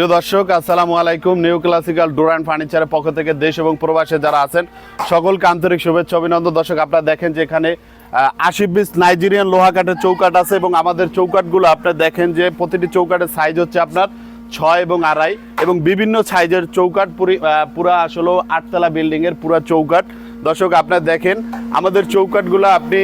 প্রিয় দর্শক, আসসালামু আলাইকুম। নিউ ক্লাসিক্যাল ডোর অ্যান্ড ফার্নিচারের পক্ষ থেকে দেশ এবং প্রবাসে যারা আছেন, সকলকে আন্তরিক শুভেচ্ছা, অভিনন্দন। দর্শক, আপনারা দেখেন যে এখানে আশি পিস নাইজেরিয়ান লোহা কাঠের চৌকাট আছে এবং আমাদের চৌকাটগুলো আপনারা দেখেন যে প্রতিটি চৌকাটের সাইজ হচ্ছে আপনার ছয় এবং আড়াই এবং বিভিন্ন সাইজের চৌকাট পুরি- পুরা আসলে আটতলা বিল্ডিংয়ের পুরা চৌকাট দর্শক, আপনার দেখেন, আমাদের চৌকাটগুলো আপনি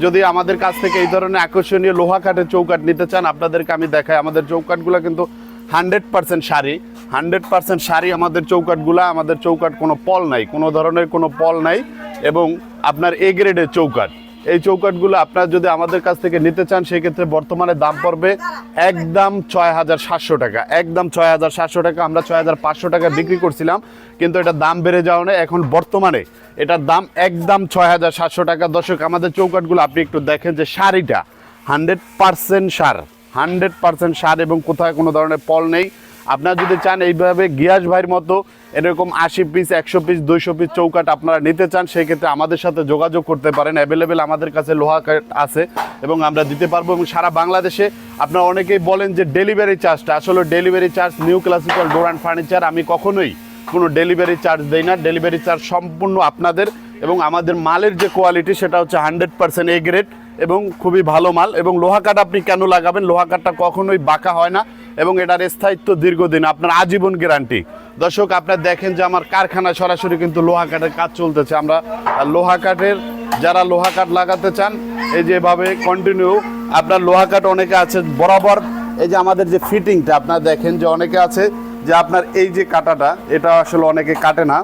যদি আমাদের কাছ থেকে এই ধরনের আকর্ষণীয় লোহা কাঠের চৌকাট নিতে চান, আপনাদেরকে আমি দেখাই। আমাদের চৌকাটগুলো কিন্তু হান্ড্রেড পার্সেন্ট শাড়ি, হান্ড্রেড পার্সেন্ট শাড়ি আমাদের চৌকাটগুলা আমাদের চৌকাট কোনো পল নাই, কোনো ধরনের কোনো পল নাই এবং আপনার এ গ্রেডের চৌকাট এই চৌকাটগুলো আপনার যদি আমাদের কাছ থেকে নিতে চান, সেক্ষেত্রে বর্তমানে দাম পড়বে একদম ছয় হাজার সাতশো টাকা। একদম ছয় হাজার সাতশো টাকা, আমরা ছয় হাজার পাঁচশো টাকা বিক্রি করছিলাম, কিন্তু এটা দাম বেড়ে যাওয়া নেই। এখন বর্তমানে এটার দাম একদম ছয় হাজার সাতশো টাকা। দর্শক, আমাদের চৌকাটগুলো আপনি একটু দেখেন যে শাড়িটা হান্ড্রেড পার্সেন্ট সার। হান্ড্রেড পার্সেন্ট সার এবং কোথায় কোনো ধরনের পল নেই। আপনারা যদি চান এইভাবে গিয়াস ভাইয়ের মতো এরকম আশি পিস, একশো পিস, দুইশো পিস চৌকাট আপনারা নিতে চান সেই ক্ষেত্রে আমাদের সাথে যোগাযোগ করতে পারেন। অ্যাভেলেবেল আমাদের কাছে লোহা কাঠ আছে এবং আমরা দিতে পারব এবং সারা বাংলাদেশে আপনারা অনেকেই বলেন যে ডেলিভারি চার্জটা আসলে delivery charge new classical door and furniture আমি কখনোই কোনো ডেলিভারি চার্জ দেই না। ডেলিভারি চার্জ সম্পূর্ণ আপনাদের এবং আমাদের মালের যে কোয়ালিটি সেটা হচ্ছে হান্ড্রেড পার্সেন্ট এ গ্রেড এবং খুবই ভালো মাল এবং লোহা কাঠ আপনি কেন লাগাবেন? লোহা কাঠটা কখনোই বাঁকা হয় না এবং এটার স্থায়িত্ব দীর্ঘদিন, আপনার আজীবন গ্যারান্টি দর্শক, আপনার দেখেন যে আমার কারখানা সরাসরি কিন্তু লোহা কাঠের কাজ চলতেছে। আমরা লোহা কাঠের, যারা লোহা কাঠ লাগাতে চান, এই যে এভাবে কন্টিনিউ আপনার লোহা কাঠ অনেকে আছে বরাবর। এই যে আমাদের যে ফিটিংটা আপনার দেখেন যে অনেকে আছে যে আপনার এই যে কাটাটা, এটা আসলে অনেকে কাটে না।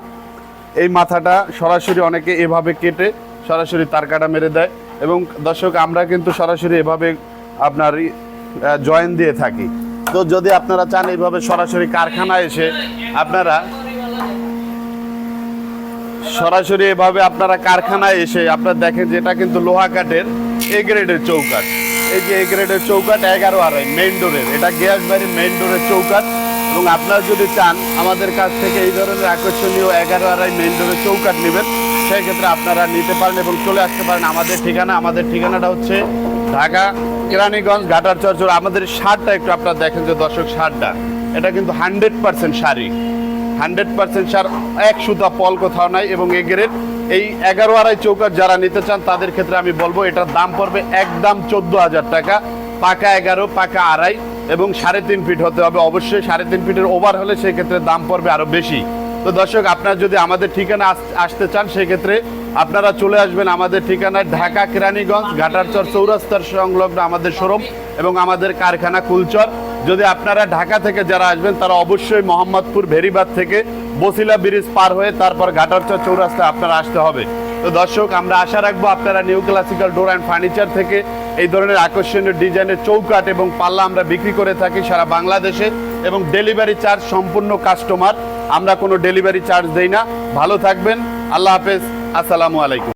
এই মাথাটা সরাসরি অনেকে এভাবে কেটে সরাসরি তার কাটা মেরে দেয়। এবং দর্শক, আমরা কিন্তু সরাসরি এভাবে আপনার জয়েন দিয়ে থাকি। তো যদি আপনারা চান এইভাবে সরাসরি কারখানায় এসে আপনারা সরাসরি এভাবে আপনারা কারখানায় এসে আপনারা দেখেন যে এটা কিন্তু লোহা কাঠের এ গ্রেডের চৌকাঠ। এই যে এ গ্রেডের চৌকাঠ, এগারো আড়াই মেইন ডোরের এটা গ্যাস বাড়ির মেইন ডোরের চৌকাঠ। এবং আপনারা যদি চান, আমাদের কাছ থেকে এই ধরনের আকর্ষণীয় এগারো আড়াই মেইন ডোরের চৌকাঠ নেবেন সেই ক্ষেত্রে আপনারা নিতে পারেন এবং চলে আসতে পারেন আমাদের ঠিকানা। আমাদের ঠিকানাটা হচ্ছে ঢাকা, কেরানীগঞ্জ, ঘাটার চরচর। আমাদের শার্টটা একটু আপনারা দেখেন যে দর্শক শার্টটা এটা কিন্তু হান্ড্রেড পার্সেন্ট শাড়ি হান্ড্রেড পার্সেন্ট সার, এক সুতা পল কোথাও নাই এবং এ গ্রেড এই এগারো আড়াই চৌকাট যারা নিতে চান, তাদের ক্ষেত্রে আমি বলব এটার দাম পড়বে একদম চোদ্দ হাজার টাকা। পাকা এগারো, পাকা আড়াই। এবং সাড়ে তিন ফিট হতে হবে। অবশ্যই সাড়ে তিন ফিটের ওভার হলে সেই ক্ষেত্রে দাম পড়বে আরও বেশি। তো দর্শক, আপনারা যদি আমাদের ঠিকানা আসতে চান সেই ক্ষেত্রে আপনারা চলে আসবেন আমাদের ঠিকানায় ঢাকা কেরানীগঞ্জ, ঘাটারচর চৌরাস্তার সংলগ্ন আমাদের শোরুম এবং আমাদের কারখানা কুলচর। যদি আপনারা ঢাকা থেকে যারা আসবেন, তারা অবশ্যই মোহাম্মদপুর ভেরিবাদ থেকে বসিলা ব্রিজ পার হয়ে তারপর ঘাটারচর চৌরাস্তায় আপনারা আসতে হবে। তো দর্শক, আমরা আশা রাখব আপনারা new classical door and furniture থেকে এই ধরনের আকর্ষণীয় ডিজাইনের চৌকাট এবং পাল্লা আমরা বিক্রি করে থাকি সারা বাংলাদেশে এবং ডেলিভারি চার্জ সম্পূর্ণ কাস্টমার আমরা কোনো ডেলিভারি চার্জ দেই না। ভালো থাকবেন। আল্লাহ হাফেজ। আসসালামু আলাইকুম।